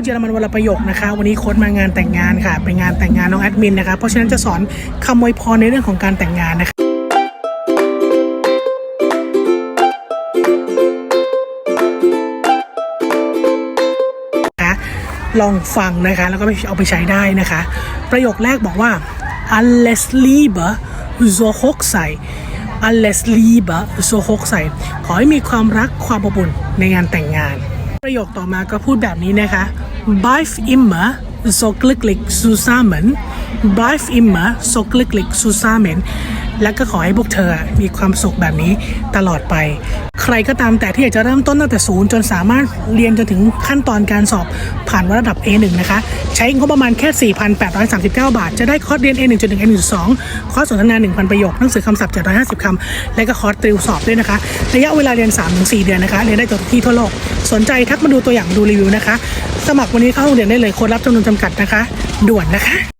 ดเยอรมันวลประโยคนะคะ วันนี้โค้ดมางานแต่งงานค่ะเป็นงานแต่งงานน้องแอดมินนะคะเพราะฉะนั้นจะสอนคำอวยพรในเรื่องของการแต่งงานนะคะลองฟังนะคะ แล้วก็เอาไปใช้ได้นะคะ ประโยคแรกบอกว่า alles Liebe so hoch sei alles Liebe so hoch sei ขอให้มีความรักความอบอุ่นในงานแต่งงาน ประโยคต่อมาก็พูดแบบนี้นะคะ Bleib immer so glücklich zusammen Bleib immer so glücklich zusammen และก็ขอให้พวกเธอมีความสุขแบบนี้ตลอดไป รก็ตามแต่ที่อยากจะเริ่มต้นตั้งแต่ศูนย์จนสามารถเรียนจนถึงขั้นตอนการสอบผ่านระดับ A1 นะคะ ใช้งบประมาณแค่ 4,839 บาท จะได้คอร์สเรียน A1 จนถึง A1.2 คอร์สสนทนา 1,000 ประโยคหนังสือคำศัพท์ 750 คำ และก็คอร์สติวสอบด้วยนะคะ ระยะเวลาเรียน 3-4 เดือนนะคะ เรียนได้ตัวที่ทั่วโลก สนใจทักมาดูตัวอย่างดูรีวิวนะคะ สมัครวันนี้เข้าโรงเรียนได้เลยโค้ดรับจำนวนจำกัดนะคะ ด่วนนะคะ